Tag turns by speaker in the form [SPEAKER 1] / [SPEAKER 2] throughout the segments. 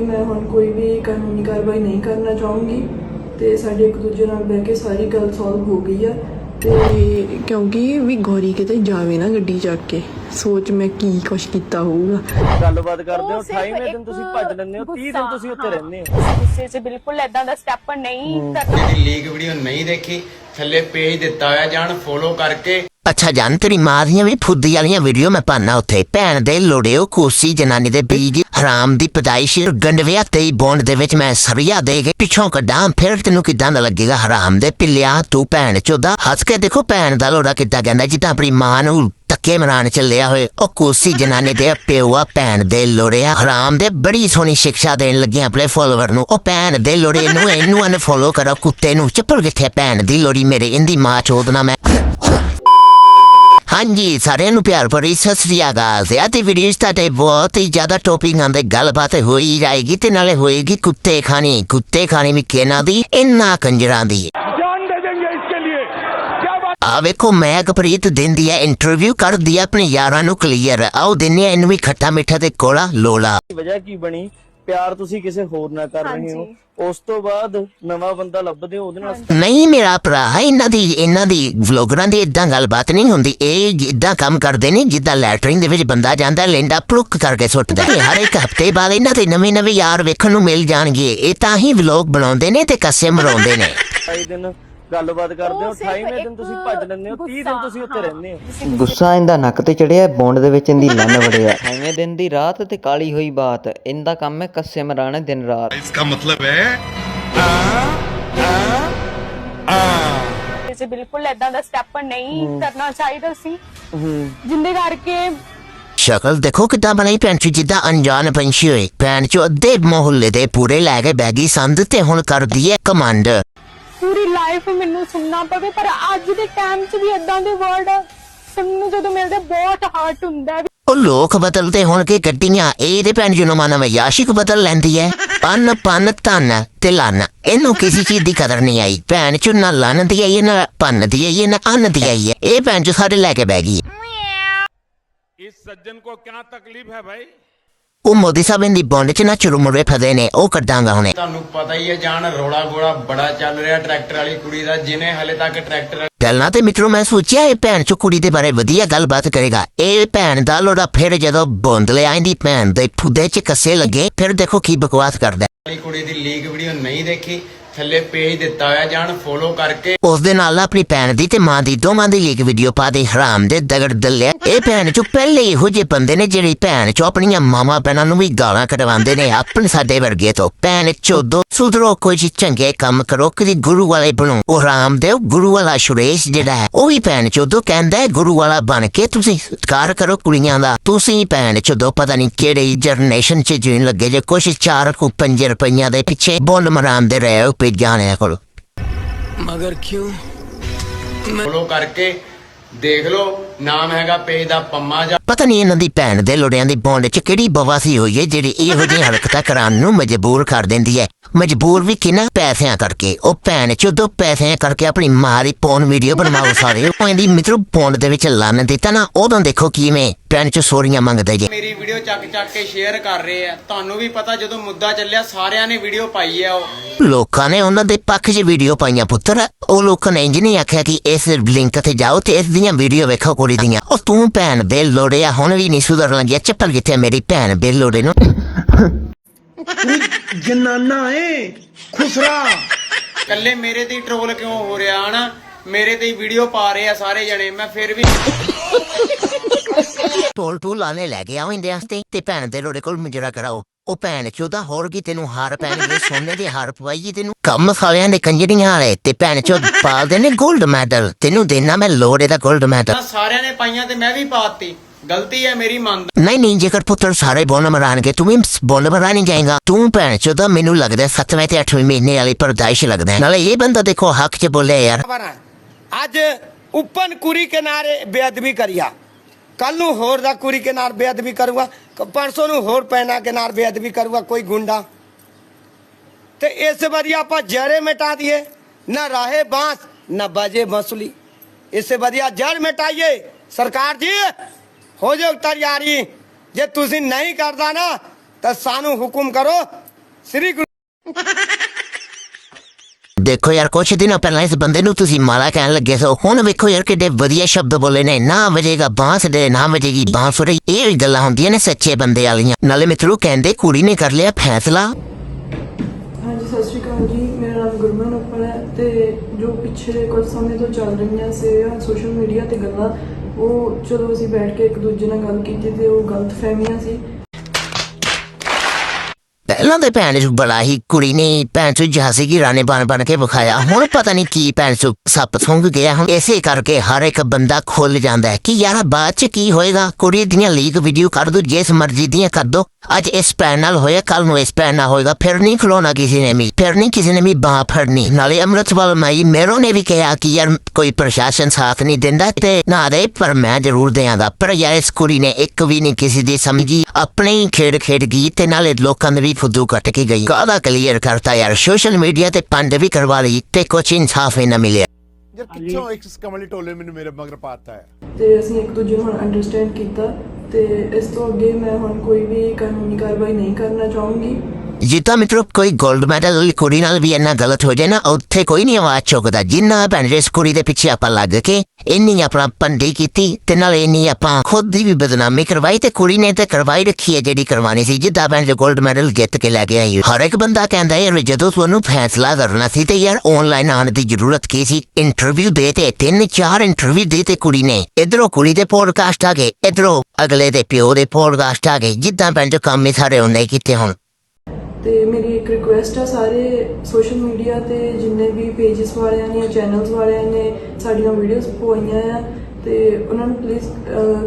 [SPEAKER 1] ਮੈਂ ਹੁਣ ਕੋਈ ਵੀ ਕਾਨੂੰਨੀ ਕਾਰਵਾਈ ਨਹੀਂ ਕਰਨਾ ਚਾਹੂੰਗੀ ਤੇ ਸਾਡੇ ਇੱਕ ਦੂਜੇ ਨਾਲ ਬਹਿ ਕੇ ਸਾਰੀ ਗੱਲ ਸੋਲਵ ਹੋ ਗਈ ਆ ਤੇ ਕਿਉਂਕਿ ਵੀ ਗੌਰੀ ਕਿਤੇ ਜਾਵੇ ਨਾ ਗੱਡੀ ਚੱਕ ਕੇ ਸੋਚ ਮੈਂ ਕੀ ਕੁਛ ਕੀਤਾ ਹੋਊਗਾ।
[SPEAKER 2] ਗੱਲਬਾਤ ਕਰਦੇ ਹੋ
[SPEAKER 3] ਉਹ ਸਿਰਫ
[SPEAKER 2] 28ਵੇਂ ਦਿਨ
[SPEAKER 3] ਇੱਕ
[SPEAKER 2] ਤੁਸੀਂ ਭੱਜ ਲੈਂਦੇ ਹੋ 30 ਦਿਨ
[SPEAKER 3] ਗੁੱਸਾ,
[SPEAKER 2] ਤੁਸੀਂ ਉੱਥੇ
[SPEAKER 3] ਹਾਂ।
[SPEAKER 2] ਰਹਿੰਦੇ ਹੋ।
[SPEAKER 3] ਗੁੱਸੇ 'ਚ ਬਿਲਕੁਲ ਐਦਾਂ ਦਾ ਸਟੈਪ ਨਹੀਂ ਕਰਨਾ।
[SPEAKER 4] ਜਿਹੜੀ ਲੀਕ ਵੀਡੀਓ ਨਹੀਂ ਦੇਖੀ ਥੱਲੇ ਪੇਜ ਦਿੱਤਾ ਹੋਇਆ ਜਾਣ ਫੋਲੋ ਕਰਕੇ।
[SPEAKER 5] ਅੱਛਾ ਜਾਨ, ਤੇਰੀ ਮਾਂ ਦੀਆਂ ਵੀ ਫੁੱਦੀ ਵਾਲੀਆਂ ਵੀਡੀਓ ਮੈਂ ਪਾਣਾ ਉੱਥੇ। ਭੈਣ ਦੇ ਲੋੜਿਓ ਕੋਸੀ ਜਨਾਨੀ ਦੇ ਬੀਜ, ਹਰਾਮ ਦੀ ਪਦਾਇਸ਼ ਗੰਡਵਿਆ ਤੇ ਬੌਂਡ ਦੇ ਵਿੱਚ ਮੈਂ ਸਰੀਆ ਦੇ ਕੇ ਪਿੱਛੋਂ ਕੱਢਾਂ। ਫਿਰ ਤੈਨੂੰ ਕਿਦਾਂ ਦਾ ਲੱਗੇਗਾ? ਹਰਾਮ ਦੇ ਪਿੱਲਿਆ, ਤੂੰ ਭੈਣ ਚੋਦਾ। ਹੱਸ ਕੇ ਦੇਖੋ ਭੈਣ ਦਾ ਲੋੜਾ ਕਿੱਦਾਂ ਕਹਿੰਦਾ, ਜਿੱਦਾਂ ਆਪਣੀ ਮਾਂ ਨੂੰ ਤੱਕੇ ਮਰਾਣ ਚੱਲਿਆ ਹੋਏ। ਉਹ ਕੋਸੀ ਜਨਾਨੀ ਦੇ ਪਿਓਆ, ਭੈਣ ਦੇ ਲੋੜਿਆ। ਹਰਾਮ ਦੇ ਬੜੀ ਸੋਹਣੀ ਸਿੱਖਿਆ ਦੇਣ ਲੱਗੇ ਆਪਣੇ ਫੋਲੋਵਰ ਨੂੰ। ਉਹ ਭੈਣ ਦੇ ਲੋੜੇ ਨੂੰ ਇਹਨੂੰ ਅਨਫੋਲੋ ਕਰੋ, ਕੁੱਤੇ ਨੂੰ। ਚੱਪਲ ਕਿੱਥੇ ਭੈਣ ਦੀ ਲੋੜੀ ਮੇਰੇ ਇੰਦੀ ਮਾਂ ਚੋਦਨਾ ਮੈਂ। ਹਾਂਜੀ ਸਾਰਿਆਂ ਨੂੰ ਪਿਆਰ ਭਰੀ ਸਤਿ ਸ੍ਰੀ ਅਕਾਲ ਤੇ ਅੱਜ ਦੀ ਵੀਡੀਓ ਸਟਾਰਟੇ ਬਹੁਤ ਹੀ ਜ਼ਿਆਦਾ ਟੌਪਿਕ ਆਂਦੇ ਗੱਲਬਾਤ ਹੋਈ ਜਾਏਗੀ ਤੇ ਨਾਲੇ ਹੋਏਗੀ ਕੁੱਤੇ ਖਾਣੀ। ਕੁੱਤੇ ਖਾਣੀ ਵੀ ਕਿਹਨਾਂ ਦੀ? ਇੰਨਾ ਕੰਜਰਾਂ ਦੀ। ਆ ਵੇਖੋ ਮੈਂ ਕਪ੍ਰੀਤ ਦਿੰਦੀ ਹੈ ਇੰਟਰਵਿਊ ਕਰਦੀ ਹੈ ਆਪਣੇ ਯਾਰਾਂ ਨੂੰ ਕਲੀਅਰ ਆਓ ਦਿੰਨੇ ਇਹਨੂੰ ਵੀ ਖੱਟਾ ਮਿੱਠਾ ਤੇ ਕੋਲਾ ਲੋਲਾ।
[SPEAKER 2] ਵਜ੍ਹਾ ਕੀ ਬਣੀ? ਪਿਆਰ ਤੁਸੀਂ ਕਿਸੇ ਹੋਰ ਨਾਲ ਕਰ ਰਹੇ ਹੋ ਉਸ ਤੋਂ ਬਾਅਦ ਨਵਾਂ ਬੰਦਾ ਲੱਭਦੇ ਹੋ ਉਹਦੇ ਨਾਲ
[SPEAKER 5] ਨਹੀਂ ਮੇਰਾ ਭਰਾ ਇਹਨਾਂ ਦੀ ਇਹਨਾਂ ਦੀ ਵਲੋਗਰਾਂ ਦੀ ਇਦਾਂ ਗੱਲਬਾਤ ਨਹੀਂ ਹੁੰਦੀ। ਇਹ ਇਦਾਂ ਕੰਮ ਕਰਦੇ ਨੇ ਜਿੱਦਾਂ ਲੈਟਰਿੰਗ ਦੇ ਵਿੱਚ ਬੰਦਾ ਜਾਂਦਾ ਲੈਂਡਾ ਪਲੁੱਕ ਕਰਕੇ ਸੁੱਟਦਾ ਹੈ। ਹਰ ਇੱਕ ਹਫ਼ਤੇ ਬਾਅਦ ਇਹਨਾਂ ਦੇ ਨਵੇਂ ਨਵੇਂ ਯਾਰ ਵੇਖਣ ਨੂੰ ਮਿਲ ਜਾਣਗੇ। ਇਹ ਤਾਂ ਹੀ ਵਲੋਗ ਬਣਾਉਂਦੇ ਨੇ ਤੇ ਕੱਸੇ ਮਰਾਉਂਦੇ ਨੇ।
[SPEAKER 2] 28 ਦਿਨ ਗੱਲਬਾਤ ਕਰਦੇ ਹੋ 28ਵੇਂ ਦਿਨ ਤੁਸੀਂ ਭੱਜ ਲੈਂਦੇ ਹੋ 30 ਦਿਨ ਤੁਸੀਂ ਉੱਥੇ ਰਹਿੰਦੇ ਹੋ।
[SPEAKER 6] ਗੁੱਸਾ ਇਹਦਾ ਨੱਕ ਤੇ ਚੜਿਆ ਬੌਂਡ ਦੇ ਵਿੱਚ ਇਹਦੀ ਲੰਨ ਵੜਿਆ। 28ਵੇਂ ਦਿਨ ਦੀ ਰਾਤ ਤੇ ਕਾਲੀ ਹੋਈ ਬਾਤ ਇਹਦਾ ਕੰਮ ਹੈ ਕੱਸੇ ਮਰਾਣੇ ਦਿਨ ਰਾਤ।
[SPEAKER 7] ਇਸਕਾ ਮਤਲਬ ਹੈ
[SPEAKER 3] ਜੀ ਬਿਲਕੁਲ ਐਦਾਂ ਦਾ ਸਟੈਪ ਨਹੀਂ ਕਰਨਾ ਚਾਹੀਦਾ ਸੀ। ਜਿੰਦੇ ਕਰਕੇ
[SPEAKER 5] ਸ਼ਕਲ ਦੇਖੋ ਕਿਦਾਂ ਬਣਾਈ ਪੈਂਚੀ ਜਿੱਦਾਂ ਅਣਜਾਣ ਪੰਛੀ ਹੋਏ। ਪੈਂਚੋ ਅੱਧੇ ਮੁਹੱਲੇ ਦੇ ਪੂਰੇ ਲੈ ਕੇ ਬੈਗੀ ਸੰਦ ਤੇ ਹੁਣ ਕਰਦੀ ਹੈ ਕਮੰਡ।
[SPEAKER 3] ਪੂਰੀ ਲਾਈਫ ਮੈਨੂੰ ਸੁਣਨਾ ਪਵੇ ਪਰ ਅੱਜ ਦੇ ਟਾਈਮ 'ਚ ਵੀ ਇਦਾਂ ਦੇ ਵਰਡ ਸੁਣਨ ਜਦੋਂ ਮਿਲਦੇ ਬਹੁਤ ਹਾਰਟ ਹੁੰਦਾ ਵੀ
[SPEAKER 5] ਉਹ ਲੋਕ ਬਦਲਦੇ ਹੋਣ ਕਿ ਗੱਡੀਆਂ ਇਹਦੇ ਭੈਣ ਜੀ ਨੂੰ ਮਾਨਾ ਯਾਸ਼ਿਕ ਬਦਲ ਲੈਂਦੀ ਹੈ। ਪੰਨ ਪੰਨ ਤਨ ਤੇ ਲਨ ਇਹਨੂੰ ਕਿਸੇ ਚੀਜ਼ ਦੀ ਕਦਰ ਨਹੀਂ ਆਈ। ਭੈਣ ਚੋ ਨਾ ਲਨ ਦੀ ਆਈ ਨਾ ਪੰਨ ਦੀ ਆਈ ਨਾ ਅੰਨ ਦੀ ਆਈ ਇਹ ਭੈਣ ਚ ਸਾਰੇ ਲੈ ਕੇ ਬਹਿ ਗਈ
[SPEAKER 8] ਇਸ ਸੱਜਣ ਕੋ ਕਿਆ ਤਕਲੀਫ ਹੈ ਭਾਈ?
[SPEAKER 5] ਉਹ ਮੋਦੀ ਸਾਹਿਬ ਦੀ ਬੌਂਡ ਚ ਨਾ ਚੁਰਮੁਰੇ ਫਦੇ ਨੇ ਉਹ ਕੱਢਾਂਗਾ ਹੁਣੇ
[SPEAKER 4] ਤੁਹਾਨੂੰ ਪਤਾ ਹੀ ਹੈ ਜਾਣ ਰੋਲਾ ਗੋਲਾ ਬੜਾ ਚੱਲ ਰਿਹਾ ਟਰੈਕਟਰ ਵਾਲੀ ਕੁੜੀ ਦਾ ਜਿਹਨੇ ਹਲੇ ਤੱਕ ਟਰੈਕਟਰ
[SPEAKER 5] ਗੱਲਾਂ ਤੇ ਮਿੱਤਰੋ ਮੈਂ ਸੋਚਿਆ ਇਹ ਭੈਣ ਚ ਕੁੜੀ ਦੇ ਬਾਰੇ ਵਧੀਆ ਗੱਲਬਾਤ ਕਰੇਗਾ ਇਹ ਭੈਣ ਦਾ ਲੋੜਾ ਫਿਰ ਜਦੋਂ ਬੌਂਦ ਲੈ ਆਂਦੀ ਭੈਣ ਦੇ ਫੁੱਦੇ ਚ ਕੱਸੇ ਲੱਗੇ ਫਿਰ ਦੇਖੋ ਕੀ ਬਕਵਾਸ ਕਰਦਾ
[SPEAKER 4] ਵਾਲੀ ਕੁੜੀ ਦੀ ਲੀਕ ਵੀਡੀਓ ਨਹੀਂ ਦੇਖੀ ਥੱਲੇ ਪੇਜ ਦਿੱਤਾ ਹੋਇਆ ਜਾਣ ਫੋਲੋ ਕਰਕੇ।
[SPEAKER 5] ਉਸ ਦੇ ਨਾਲ ਆਪਣੀ ਭੈਣ ਦੀ ਤੇ ਮਾਂ ਦੀ ਦੋਵਾਂ ਦੀ ਇੱਕ ਵੀਡੀਓ ਪਾ ਦੇ, ਹਰਾਮ ਦੇ ਦਗੜ ਦੱਲਿਆ। ਇਹ ਭੈਣ ਚੋਂ ਪਹਿਲੇ ਇਹੋ ਜਿਹੇ ਬੰਦੇ ਨੇ ਜਿਹੜੀ ਭੈਣ ਚੋਂ ਆਪਣੀਆਂ ਮਾਵਾਂ ਭੈਣਾਂ ਨੂੰ ਵੀ ਗਾਲਾਂ ਕਢਵਾਉਂਦੇ ਨੇ, ਆਪਣੇ ਸਾਡੇ ਵਰਗੇ ਤੋਂ। ਭੈਣ ਚੋਦੋ, ਸੁਧਰੋ, ਕੋਈ ਚੰਗੇ ਕੰਮ ਕਰੋ ਕਿ ਗੁਰੂ ਵਾਲੇ ਬਣੋ। ਉਹ ਰਾਮਦੇਵ ਗੁਰੂ ਵਾਲਾ ਸੁਰੇਸ਼ ਜਿਹੜਾ ਹੈ, ਉਹ ਵੀ ਭੈਣ ਚੋਦੋ ਕਹਿੰਦਾ ਹੈ, ਗੁਰੂ ਵਾਲਾ ਬਣ ਕੇ ਤੁਸੀਂ ਸਤਿਕਾਰ ਕਰੋ ਕੁੜੀਆਂ ਦਾ। ਤੁਸੀਂ ਭੈਣ ਚੋਦੋ, ਪਤਾ ਨਹੀਂ ਕਿਹੜੀ ਜਨਰੇਸ਼ਨ ਚ ਜੀਣ ਲੱਗੇ, ਜੇ ਕੁਛ ਚਾਰ ਕੋ ਪੰਜ ਰੁਪਈਆਂ ਦੇ ਪਿੱਛੇ ਬੋਲ ਮਰਾਂਦੇ ਰਹੇ ਹੋ ਪਿਆਣੇ ਕੋਲ
[SPEAKER 4] ਫੋਲੋ ਕਰਕੇ ਦੇਖ ਲਓ ਨਾਮ ਹੈਗਾ ਪੇਜ ਦਾ ਪੰਮਾ ਜਾ
[SPEAKER 5] ਪਤਾ ਨਹੀਂ ਇਹਨਾਂ ਦੀ ਭੈਣ ਦੇ ਲੋੜਿਆਂ ਦੀ ਬੌਂਡ 'ਚ ਕਿਹੜੀ ਬਵਾਸੀ ਹੋਈ ਹੈ ਜਿਹੜੀ ਇਹੋ ਜਿਹੀਆਂ ਹਰਕਤਾਂ ਕਰਾਉਣ ਨੂੰ ਮਜਬੂਰ ਕਰ ਦਿੰਦੀ ਹੈ। ਮਜਬੂਰ ਵੀ ਕਿਨਾਂ ਪੈਸਿਆਂ ਕਰਕੇ ਉਹ ਭੈਣ ਚੋਦੋ ਪੈਸਿਆਂ ਕਰਕੇ ਆਪਣੀ ਮਾਂ ਦੀ ਪੌਨ ਵੀਡੀਓ ਬਣਵਾਓ ਸਾਰੇ। ਇਹਦੀ ਮਿੱਤਰੋ ਪੌਂਡ ਦੇ ਵਿੱਚ ਲੰਨ ਦਿੱਤਾ ਨਾ ਉਦੋਂ ਦੇਖੋ ਕਿਵੇਂ ਭੈਣ ਚ ਸੋਰੀਆਂ ਮੰਗਦੇ ਜੇ।
[SPEAKER 4] ਮੇਰੀ ਵੀਡੀਓ ਚੱਕ ਚੱਕ ਕੇ ਸ਼ੇਅਰ ਕਰ ਰਹੇ ਆ। ਤੁਹਾਨੂੰ ਵੀ ਪਤਾ ਜਦੋਂ ਮੁੱਦਾ ਚੱਲਿਆ ਸਾਰਿਆਂ ਨੇ ਵੀਡੀਓ ਪਾਈ ਆ ਉਹ।
[SPEAKER 5] ਲੋਕਾਂ ਨੇ ਉਹਨਾਂ ਦੇ ਪੱਖ 'ਚ ਵੀਡੀਓ ਪਾਈਆਂ ਪੁੱਤਰ। ਉਹ ਲੋਕਾਂ ਨੇ ਇੰਜ ਨਹੀਂ ਆਖਿਆ ਕਿ ਇਸ ਲਿੰਕ ਤੇ ਜਾਓ ਤੇ ਇਸ ਦੀਆਂ ਵੀਡੀਓ ਵੇਖੋ ਕੁੜੀ ਦੀਆਂ। ਉਹ ਤੂੰ ਭੈਣ ਦੇ ਲੋੜਿਆ ਹੁਣ ਵੀ ਨਹੀਂ ਸੁਧਰਨ ਲੱਗਿਆ। ਚੱਪਲ ਕਿੱਥੇ ਮੇਰੀ ਭੈਣ ਦੇ ਲੋੜੇ ਨੂੰ?
[SPEAKER 4] ਕੱਲੇ ਮੇਰੇ ਤੇ ਟ੍ਰੋਲ ਕਿਉਂ ਹੋ ਰਿਹਾ ਹਨਾ? ਮੇਰੇ ਤੇ ਵੀਡੀਓ ਪਾ ਰਹੇ ਆ ਸਾਰੇ ਜਣੇ ਮੈਂ ਫਿਰ ਵੀ
[SPEAKER 5] ਟੋਲ ਟੋਲ ਲਾਣੇ ਲੈ ਕੇ ਆਉਂਦੇ ਆਸਤੇ ਤੇ ਭੈਣ ਦੇ ਲੋੜੇ ਕੋਲ ਮੁਜਰਾ ਕਰਾਓ। ਉਹ ਭੈਣ ਚੋਦਾ ਹੋਰ ਕੀ ਤੈਨੂੰ ਹਾਰ ਪੈਣਗੇ ਸੋਨੇ ਦੇ ਹਾਰ ਪਵਾਈਏ ਤੈਨੂੰ। ਕੰਮ ਸਾਲਿਆਂ ਦੇ ਕੰਜਰੀਆਂ ਵਾਲੇ ਤੇ ਭੈਣ ਚੋਦ ਪਾਲਦੇ ਨੇ 골ਡ ਮੈਡਲ ਤੈਨੂੰ ਦੇਣਾ ਮੈਂ ਲੋੜੇ ਦਾ 골ਡ ਮੈਡਲ
[SPEAKER 4] ਸਾਰਿਆਂ ਨੇ ਪਾਈਆਂ ਤੇ ਮੈਂ ਵੀ ਪਾਤੀ ਗਲਤੀ ਹੈ ਮੇਰੀ ਮੰਨ
[SPEAKER 5] ਨਹੀਂ ਨਹੀਂ ਜੇਕਰ ਪੁੱਤਰ ਸਾਰੇ ਬੋਨ ਮਰਾਣਗੇ ਤੂੰ ਵੀ ਬੋਨ ਮਰਾਣੀ ਜਾਏਗਾ। ਤੂੰ ਭੈਣ ਚੋਦਾ ਮੈਨੂੰ ਲੱਗਦਾ 7ਵੇਂ ਤੇ 8ਵੇਂ ਮਹੀਨੇ ਵਾਲੀ ਪਰਦਾਇਸ਼ ਲੱਗਦਾ ਹੈ। ਨਾਲੇ ਇਹ ਬੰਦਾ ਦੇਖੋ ਹੱਕ 'ਚ ਬੋਲੇ ਯਾਰ।
[SPEAKER 9] ਅੱਜ ਉੱਪਨ ਕੁੜੀ ਕਿਨਾਰੇ ਬੇਅਦਬੀ ਕਰਿਆ ਕੱਲ ਨੂੰ ਹੋਰ ਦਾ ਕੁੜੀ ਕਿਨਾਰ ਬੇਅਦਬੀ ਕਰੂਗਾ ਕ- ਪਰਸੋਂ ਨੂੰ ਹੋਰ ਪੈਣਾ ਕਿਨਾਰ ਬੇਅਦਬੀ ਕਰੂਗਾ ਕੋਈ ਗੁੰਡਾ। ਤੇ ਇਸ ਵਾਰੀ ਆਪਾਂ ਜੜੇ ਮਿਟਾ ਦਈਏ ਨਾ ਰਾਹੇ ਬਾਂਸ ਨਾ ਬਾਜੇ ਬਾਂਸੁਲੀ ਇਸੇ ਵਧੀਆ ਜੜ ਮਿਟਾਈਏ। ਸਰਕਾਰ ਜੀ ਹੋ ਜਾਓ ਤਿਆਰੀ। ਜੇ ਤੁਸੀਂ ਨਹੀਂ ਕਰਦਾ ਨਾ ਤਾਂ ਸਾਨੂੰ ਹੁਕਮ ਕਰੋ ਸ੍ਰੀ ਗੁਰੂ
[SPEAKER 5] ਦੇਖੋ ਯਾਰ ਕੁਛ ਦਿਨਾਂ ਪਹਿਲਾਂ ਇਸ ਬੰਦੇ ਨੂੰ ਤੁਸੀਂ ਮਾਲਾ ਕਹਿਣ ਲੱਗੇ ਸੋ। ਹੁਣ ਵੇਖੋ ਯਾਰ ਕਿੱਡੇ ਵਧੀਆ ਸ਼ਬਦ ਬੋਲੇ ਨੇ। ਨਾ ਵਜੇਗਾ ਬਾਂਸ ਦੇ ਨਾ ਵਜੇਗੀ ਬਾਂਸੁਰੀ ਇਹ ਵੀ ਗੱਲਾਂ ਹੁੰਦੀਆਂ ਨੇ ਸੱਚੇ ਬੰਦੇ ਵਾਲੀਆਂ। ਨਾਲੇ ਮਿੱਤਰੋ ਕਹਿੰਦੇ ਕੁੜੀ ਨੇ ਕਰ ਲਿਆ ਫੈਸਲਾ।
[SPEAKER 1] ਹਾਂਜੀ ਸਤਿ ਸ਼੍ਰੀ ਅਕਾਲ ਜੀ। ਨਾਮ ਗੁਰਮਨ ਉੱਪਲ ਹੈ ਤੇ ਜੋ ਪਿਛਲੇ ਕੁਝ ਸਮੇਂ ਤੋਂ ਚੱਲ ਰਹੀਆਂ ਸੀ ਸੋਸ਼ਲ ਮੀਡੀਆ ਤੇ ਗੱਲਾਂ, ਉਹ ਚਲੋ ਅਸੀਂ ਬੈਠ ਕੇ ਇੱਕ ਦੂਜੇ ਨਾਲ ਗੱਲ ਕੀਤੀ ਤੇ ਉਹ ਗਲਤ ਫਹਿਮੀਆਂ ਸੀ।
[SPEAKER 5] ਪਹਿਲਾਂ ਤੇ ਭੈਣ ਨੂੰ ਬੜਾ ਹੀ ਕੁੜੀ ਨੇ ਭੈਣ ਚੋਂ ਝਾਂਸੀ ਕੀ ਰਾਣੀ ਬਣ ਬਣ ਕੇ ਵਿਖਾਇਆ। ਹੁਣ ਪਤਾ ਨਹੀਂ ਕੀ ਭੈਣ ਚੋਂ ਸੱਪ ਸੁੰਘ ਗਿਆ। ਹੁਣ ਇਸੇ ਕਰਕੇ ਹਰ ਇੱਕ ਬੰਦਾ ਖੁੱਲ ਜਾਂਦਾ ਹੈ ਕਿ ਯਾਰ ਬਾਅਦ ਚ ਕੀ ਹੋਏਗਾ? ਕੁੜੀ ਦੀਆਂ ਲੀਕ ਵੀਡੀਓ ਕਰ ਦੋ, ਜਿਸ ਮਰਜ਼ੀ ਦੀਆਂ ਕਰ ਦੋ। ਅੱਜ ਇਸ ਭੈਣ ਨਾਲ ਹੋਇਆ ਕੱਲ ਨੂੰ ਇਸ ਭੈਣ ਨਾਲ ਹੋਏਗਾ। ਫਿਰ ਨਹੀਂ ਖਲੋਣਾ ਕਿਸੇ ਨੇ ਵੀ। ਫਿਰ ਨਹੀਂ ਕਿਸੇ ਨੇ ਵੀ ਬਾਹ ਫੜਨੀ। ਨਾਲੇ ਅੰਮ੍ਰਿਤਪਾਲ ਮਾਈ ਮੇਰੋ ਨੇ ਵੀ ਕਿਹਾ ਕਿ ਯਾਰ ਕੋਈ ਪ੍ਰਸ਼ਾਸਨ ਸਾਥ ਨਹੀਂ ਦਿੰਦਾ ਤੇ ਨਾ ਦੇ, ਪਰ ਮੈਂ ਜ਼ਰੂਰ ਦਿਆਂਗਾ। ਪਰ ਯਾਰ ਇਸ ਕੁੜੀ ਨੇ ਇੱਕ ਵੀ ਨਹੀਂ ਕਿਸੇ ਦੀ ਸਮਝੀ। ਆਪਣੇ ਹੀ ਖੇਡ ਖੇਡ ਗਈ ਤੇ ਨਾਲੇ ਲੋਕਾਂ ਦੇ ਵੀ ਫੁੱਦੂ ਕੱਟ ਕੇ ਗਈ। ਕਾਹਦਾ ਕਲੀਅਰ ਕਰਤਾ ਯਾਰ? ਸੋਸ਼ਲ ਮੀਡੀਆ ਤੇ ਪੰਡ ਵੀ ਕਰਵਾ ਲਈ ਤੇ ਕੁਛ ਇਨਸਾਫ ਹੀ ਨਾ ਮਿਲਿਆ।
[SPEAKER 8] ਯਾਰ ਕਿੱਥੋਂ ਇੱਕ ਕਮਲੀ ਟੋਲੇ ਮੈਨੂੰ ਮੇਰੇ ਮਗਰ ਪਾਤਾ ਹੈ।
[SPEAKER 1] ਤੇ ਅਸੀਂ ਇੱਕ ਦੂਜੇ ਨੂੰ ਹੁਣ ਅੰਡਰਸਟੈਂਡ ਕੀਤਾ ਤੇ ਇਸ ਤੋਂ ਅੱਗੇ ਮੈਂ ਹੁਣ ਕੋਈ ਵੀ ਕਾਨੂੰਨੀ ਕਾਰਵਾਈ ਨਹੀਂ ਕਰਨਾ ਚਾਹੂੰਗੀ।
[SPEAKER 5] ਜਿੱਦਾਂ ਮਿੱਤਰੋ, ਕੋਈ 골ਡ ਮੈਡਲ ਵਾਲੀ ਕੁੜੀ ਨਾਲ ਵੀ ਇੰਨਾ ਗਲਤ ਹੋ ਜਾਏ ਨਾ, ਉੱਥੇ ਕੋਈ ਨਹੀਂ ਆਵਾਜ਼ ਚੁੱਕਦਾ। ਜਿੰਨਾ ਭੈਣ ਇਸ ਕੁੜੀ ਦੇ ਪਿੱਛੇ ਆਪਾਂ ਲੱਗ ਕੇ ਇੰਨੀ ਆਪਣਾ ਪੰਡੀ ਕੀਤੀ ਤੇ ਨਾਲ ਇੰਨੀ ਆਪਾਂ ਖੁਦ ਦੀ ਵੀ ਬਦਨਾਮੀ ਕਰਵਾਈ ਤੇ ਕੁੜੀ ਨੇ ਤੇ ਕਰਵਾਈ ਰੱਖੀ ਹੈ ਜਿਹੜੀ ਕਰਵਾਣੀ ਸੀ। ਜਿੱਦਾਂ ਭੈਣ ਜੀ 골ਡ ਮੈਡਲ ਜਿੱਤ ਕੇ ਲੈ ਕੇ ਆਈ ਹਰ ਇੱਕ ਬੰਦਾ ਕਹਿੰਦਾ ਯਾਰ ਜਦੋਂ ਤੁਹਾਨੂੰ ਫੈਸਲਾ ਕਰਨਾ ਸੀ ਤੇ ਯਾਰ ਆਨਲਾਈਨ ਆਉਣ ਦੀ ਜ਼ਰੂਰਤ ਕੀ ਸੀ? ਇੰਟਰਵਿਊ ਦੇ ਤੇ ਤਿੰਨ, ਚਾਰ ਇੰਟਰਵਿਊ ਦੇ ਤੇ ਕੁੜੀ ਨੇ। ਇਧਰੋਂ ਕੁੜੀ ਦੇ ਪੋਡਕਾਸਟ ਆ ਗਏ, ਇਧਰੋਂ ਅਗਲੇ ਦੇ ਪਿਓ ਦੇ ਪੋਡਕਾਸਟ ਆ ਗਏ। ਜਿੱਦਾਂ ਭੈਣ ਜੋ, ਕੰਮ ਹੀ ਸਾਰੇ ਉਹਨੇ ਕੀਤੇ ਹੁਣ।
[SPEAKER 1] ਤੇ ਮੇਰੀ ਇੱਕ ਰਿਕੁਐਸਟ ਆ ਸਾਰੇ ਸੋਸ਼ਲ ਮੀਡੀਆ ਤੇ ਜਿੰਨੇ ਵੀ ਪੇजेस ਵਾਲਿਆਂ ਨੇ ਚੈਨਲਸ ਵਾਲਿਆਂ ਨੇ ਸਾਡੀਆਂ ਵੀਡੀਓਜ਼ ਪਵਾਈਆਂ ਆ ਤੇ ਉਹਨਾਂ ਨੂੰ ਪਲੀਜ਼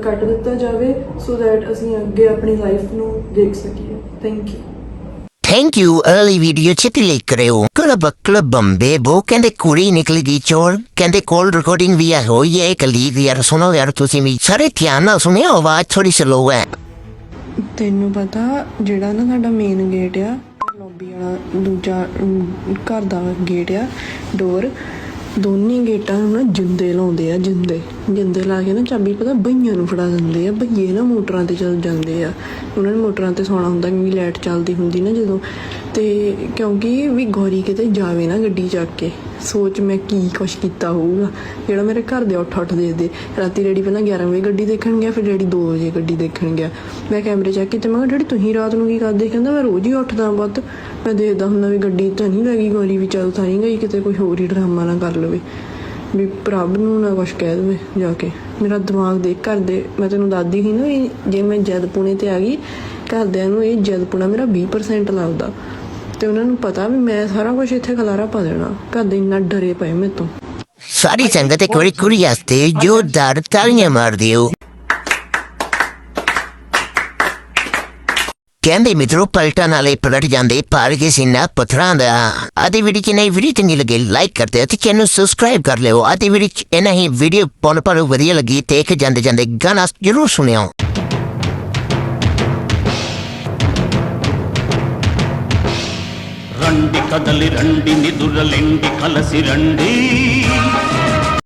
[SPEAKER 1] ਕੱਟ ਦਿੱਤਾ ਜਾਵੇ ਸੋ ਦੈਟ ਅਸੀਂ ਅੱਗੇ ਆਪਣੀ ਲਾਈਫ ਨੂੰ ਦੇਖ ਸਕੀਏ। Thank you
[SPEAKER 5] thank you early video ਚ ਕਲਿੱਕ ਕਰਿਓ ਕਲਬ ਕਲਬ ਬੰਬੇ ਬੋ ਕਹਿੰਦੇ ਕੁੜੀ ਨਿਕਲ ਗਈ ਚੋਰ ਕਹਿੰਦੇ ਕਾਲ ਰਿਕਾਰਡਿੰਗ ਵੀ ਆ ਹੋਈ ਹੈ ਇੱਕ ਲੀਕ ਯਾਰ ਸੁਣੋ ਯਾਰ ਤੁਸੀਂ ਵੀ ਸਾਰੇ ਧਿਆਨ ਨਾਲ ਸੁਣਿਓ ਆਵਾਜ਼ ਥੋੜੀ ਸਲੋ ਹੈ
[SPEAKER 1] ਤੈਨੂੰ ਪਤਾ ਜਿਹੜਾ ਨਾ ਸਾਡਾ ਮੇਨ ਗੇਟ ਆ ਲੌਬੀ ਵਾਲਾ ਦੂਜਾ ਘਰ ਦਾ ਗੇਟ ਆ ਡੋਰ ਦੋਨੇ ਗੇਟਾਂ ਨੂੰ ਨਾ ਜਿੰਦੇ ਲਾਉਂਦੇ ਆ, ਜਿੰਦੇ। ਜਿੰਦੇ ਲਾ ਕੇ ਨਾ ਚਾਬੀ, ਪਤਾ ਬਈਆਂ ਨੂੰ ਫੜਾ ਦਿੰਦੇ ਆ। ਬਈਏ ਨਾ ਮੋਟਰਾਂ ਤੇ ਚੱਲ ਜਾਂਦੇ ਆ। ਉਹਨਾਂ ਨੇ ਮੋਟਰਾਂ ਤੇ ਸੌਣਾ ਹੁੰਦਾ, ਕਿਉਂਕਿ ਲਾਈਟ ਚੱਲਦੀ ਹੁੰਦੀ ਨਾ ਜਦੋਂ। ਤੇ ਕਿਉਂਕਿ ਵੀ ਗੌਰੀ ਕਿਤੇ ਜਾਵੇ ਨਾ ਗੱਡੀ ਚੱਕ ਕੇ, ਸੋਚ ਮੈਂ ਕੀ ਕੁਛ ਕੀਤਾ ਹੋਊਗਾ। ਜਿਹੜਾ ਮੇਰੇ ਘਰ ਦੇ ਉੱਠ ਉੱਠ ਦੇ, ਰਾਤੀ ਡੈਡੀ ਪਹਿਲਾਂ 11 ਵਜੇ ਗੱਡੀ ਦੇਖਣ ਗਿਆ, ਫਿਰ ਡੈਡੀ 2 ਵਜੇ ਗੱਡੀ ਦੇਖਣ ਗਿਆ। ਮੈਂ ਕੈਮਰੇ ਚੈੱਕ ਕੀਤੇ ਮੈਂ ਕਿਹਾ, ਡੈਡੀ, ਤੁਸੀਂ ਰਾਤ ਨੂੰ ਕੀ ਕਰਦੇ? ਕਹਿੰਦਾ, ਮੈਂ ਰੋਜ਼ ਹੀ ਉੱਠਦਾ ਬੱਤ ਮੈਂ ਦੇਖਦਾ ਹੁੰਦਾ ਵੀ ਗੱਡੀ ਤਾਂ ਨਹੀਂ ਲੱਗੀ ਗੌਰੀ, ਵੀ ਚੱਲ ਤਾਂ ਨਹੀਂ ਗਈ ਕਿਤੇ, ਕੋਈ ਹੋਰ ਹੀ ਡਰਾਮਾ ਨਾ ਕਰ ਲਵੇ। ਵੀ ਪ੍ਰਭ ਨੂੰ ਨਾ ਕੁਛ ਕਹਿ ਦੇਵੇ ਜਾ ਕੇ। ਮੇਰਾ ਦਿਮਾਗ ਦੇਖ ਕਰਦੇ ਮੈਂ ਤੈਨੂੰ ਦੱਸਦੀ ਸੀ ਨਾ ਜੇ ਮੈਂ ਜਦ ਪੁਣੇ ਤੇ ਆ ਗਈ, ਘਰਦਿਆਂ ਨੂੰ ਇਹ ਜਦ ਪੁਣਾ ਮੇਰਾ 20% ਲੱਗਦਾ। ਤੇ ਉਹਨਾਂ ਨੂੰ ਪਤਾ ਵੀ ਮੈਂ ਸਾਰਾ ਕੁਝ ਇੱਥੇ ਖਲਾਰਾ ਪਾ ਦੇਣਾ। ਘਰ ਇੰਨਾ ਡਰੇ ਪਏ ਮੇਰੇ ਤੋਂ।
[SPEAKER 5] ਸਾਰੀ ਸੰਗਤ ਇੱਕ ਵਾਰੀ ਕੁੜੀ ਵਾਸਤੇ ਜੋਰਦਾਰ ਤਾਲੀਆਂ ਮਾਰ ਦਿਓ ਕਹਿੰਦੇ ਮਿੱਤਰੋ ਪਲਟਣ ਵਾਲੇ ਪਲਟ ਜਾਂਦੇ, ਪਰ ਕਿਸੇ ਨਾ ਪਥਰਾਂ ਦਾ। ਆਦੀ ਵੀਡੀਓ ਚ ਨਹੀਂ ਵੀਡੀਓ ਚੰਗੀ ਲੱਗੇ ਲਾਈਕ ਕਰਦੇ ਤੇ ਚੈਨਲ ਸਬਸਕ੍ਰਾਈਬ ਕਰ ਲਿਓ। ਆਦੀ ਵੀਡੀਓ ਚ ਇਹ ਵੀਡੀਓ ਪਾਉਣ ਪਰ ਵਧੀਆ ਲੱਗੀ ਤੇ ਇੱਕ ਜਾਂਦੇ ਜਾਂਦੇ ਗਾਣਾ ਜ਼ਰੂਰ ਸੁਣਿਓ।
[SPEAKER 7] రండి కదలి రండి నిదురలిండి కలసి రండి.